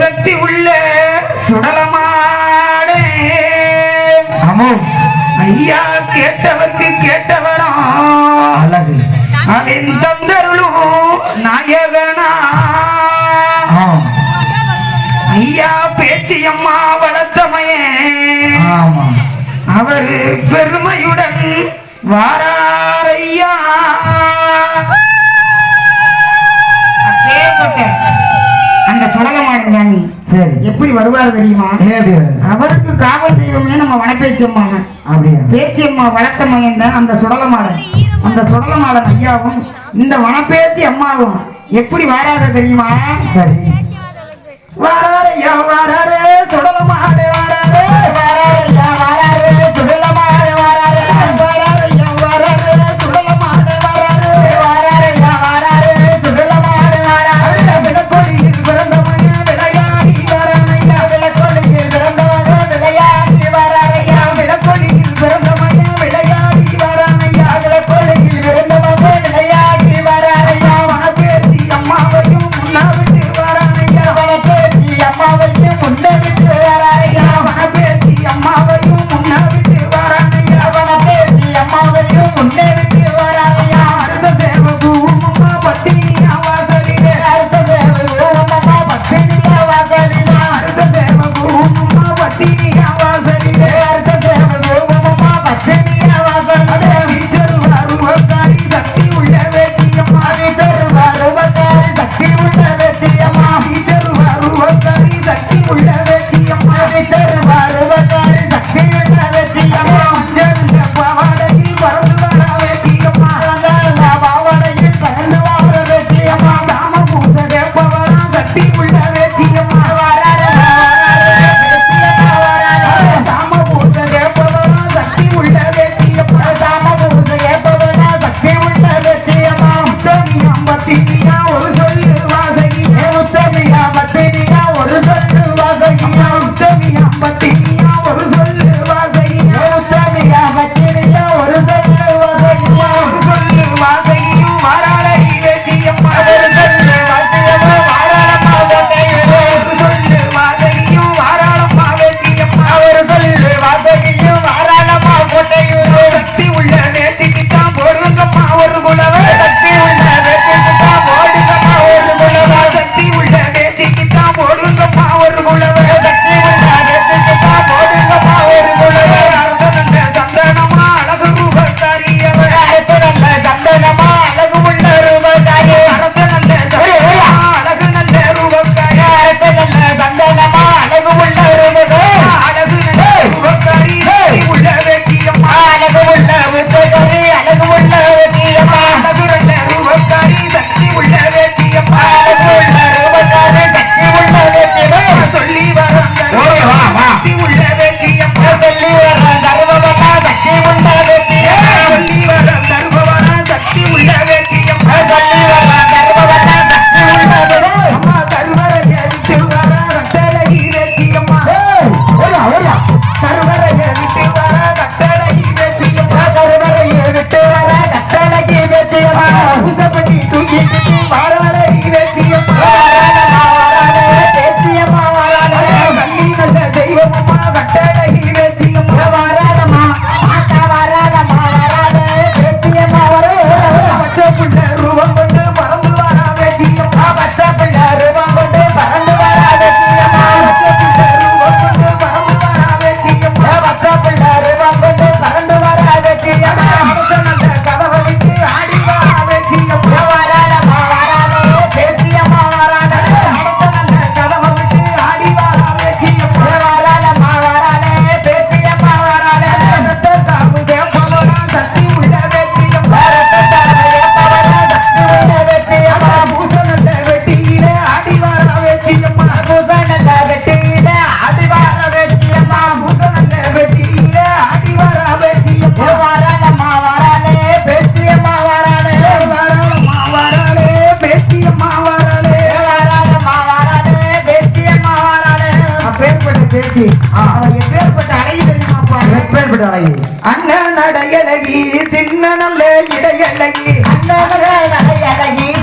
சக்தி உள்ள சுடலமாடே? ஐயா கேட்டவருக்கு கேட்டவரா? அழகு. அவன் தந்தருளும் நாயகனா? ஐயா பேச்சியம்மா வளர்த்தமையே. அவரு பெருமையுடன் வாராரையா எப்படி வருவார் தெரியுமா? அவருக்கு காவல் தெய்வமே நம்ம வனப்பேச்சியம்மாங்க பேச்சியம்மா வளர்த்த மகன் அந்த சுடலமாலை. அந்த சுடலமாலன் ஐயாவும் இந்த வனப்பேச்சி அம்மாவும் எப்படி வராது தெரியுமா? சரி. வராரு. குறிப்பிட்டாங்க அண்ணன் அடையலகி சின்ன நல்ல இடையலகி அண்ணன் அடையலகி